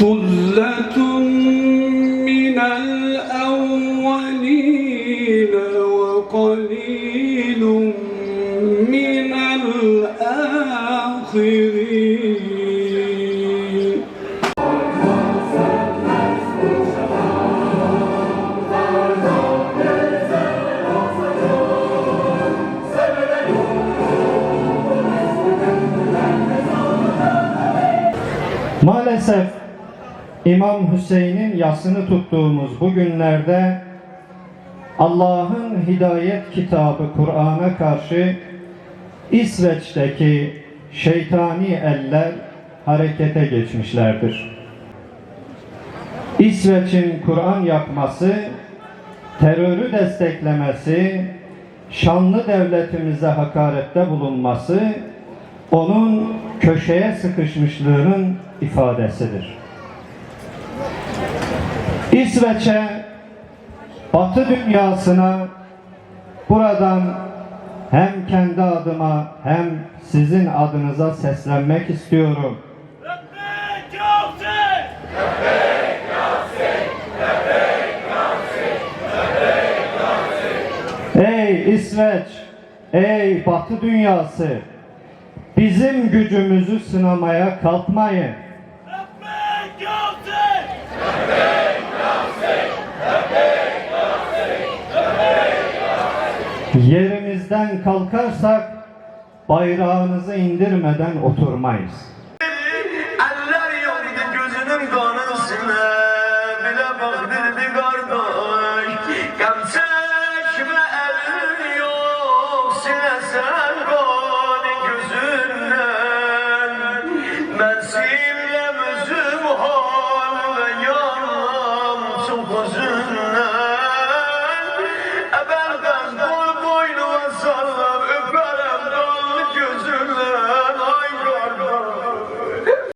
ثلة من الأولين وقليل من الآخرين Maalesef İmam Hüseyin'in yasını tuttuğumuz bu günlerde Allah'ın hidayet kitabı Kur'an'a karşı İsveç'teki şeytani eller harekete geçmişlerdir. İsveç'in Kur'an yakması, terörü desteklemesi, şanlı devletimize hakarette bulunması onun köşeye sıkışmışlığının ifadesidir. İsveç'e, Batı dünyasına buradan hem kendi adıma hem sizin adınıza seslenmek istiyorum. Ey İsveç, ey Batı dünyası, bizim gücümüzü sınamaya kalkmayın. Löpmek Yasin! Yerimizden kalkarsak bayrağınızı indirmeden oturmayız. Eller yandı gözünün kanı Bile baktırdı kardeş Gam çekme elin yok Silesen kanı gözünden Ben silem özüm hal ve yanam çok uzun